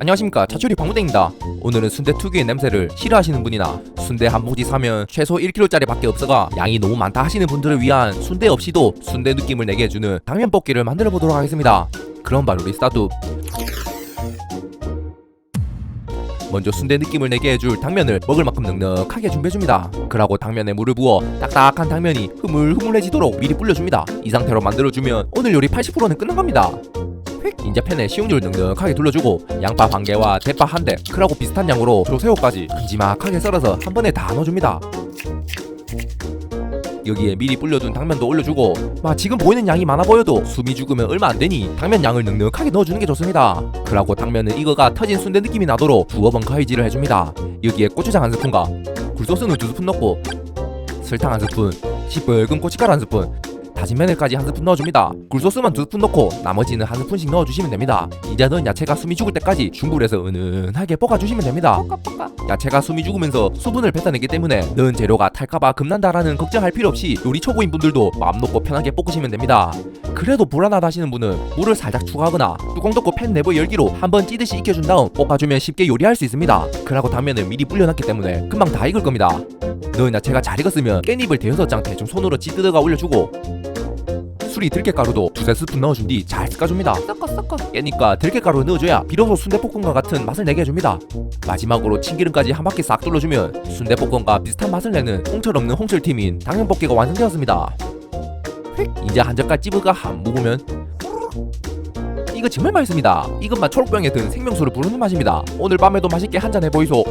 안녕하십니까 차추리 방무대입니다 오늘은 순대 특유의 냄새를 싫어하시는 분이나 순대 한 봉지 사면 최소 1kg짜리 밖에 없어가 양이 너무 많다 하시는 분들을 위한 순대 없이도 순대 느낌을 내게 해주는 당면 볶기를 만들어 보도록 하겠습니다 그럼 바로 우리 스타트 먼저 순대 느낌을 내게 해줄 당면을 먹을 만큼 넉넉하게 준비해줍니다. 그러고 당면에 물을 부어 딱딱한 당면이 흐물흐물해지도록 미리 불려줍니다. 이 상태로 만들어주면 오늘 요리 80%는 끝난 겁니다. 휙! 이제 팬에 식용유를 넉넉하게 둘러주고 양파 반 개와 대파 한 대, 크라고 비슷한 양으로 조새우까지 큼지막하게 썰어서 한 번에 다 넣어줍니다. 여기에 미리 불려둔 당면도 올려주고 막 지금 보이는 양이 많아 보여도 숨이 죽으면 얼마 안 되니 당면 양을 넉넉하게 넣어주는 게 좋습니다. 그러고 당면은 이거가 터진 순대 느낌이 나도록 두어 번 가위질을 해줍니다. 여기에 고추장 한 스푼과 굴소스는 두 스푼 넣고 설탕 한 스푼, 시뻘건 고춧가루 한 스푼, 다진 마늘까지 한 스푼 넣어줍니다. 굴소스만 두 스푼 넣고 나머지는 한 스푼씩 넣어주시면 됩니다. 이제 넣은 야채가 숨이 죽을 때까지 중불에서 은은하게 볶아주시면 됩니다. 야채가 숨이 죽으면서 수분을 뱉어내기 때문에 넣은 재료가 탈까봐 겁난다라는 걱정할 필요 없이 요리 초보인 분들도 마음 놓고 편하게 볶으시면 됩니다. 그래도 불안하다 하시는 분은 물을 살짝 추가하거나 뚜껑 덮고 팬 내부 열기로 한번 찌듯이 익혀준 다음 볶아주면 쉽게 요리할 수 있습니다. 그러고 당면을 미리 불려놨기 때문에 금방 다 익을 겁니다. 넣은 야채가 잘 익었으면 깻잎을 대여섯 장 대충 손으로 찌뜯어가 올려주고 수리 들깨가루도 두세 스푼 넣어준 뒤 잘 섞어줍니다. 섞어 섞어. 깻잎과 들깨가루 넣어줘야 비로소 순대볶음과 같은 맛을 내게 해줍니다. 마지막으로 참기름까지 한 바퀴 싹 둘러주면 순대볶음과 비슷한 맛을 내는 홍철 없는 홍철팀인 당면볶이가 완성되었습니다. 휙! 이제 한 젓갈 찌부가 한 모으면 이거 정말 맛있습니다. 이것만 초록병에 든 생명수를 부르는 맛입니다. 오늘 밤에도 맛있게 한잔 해보이소.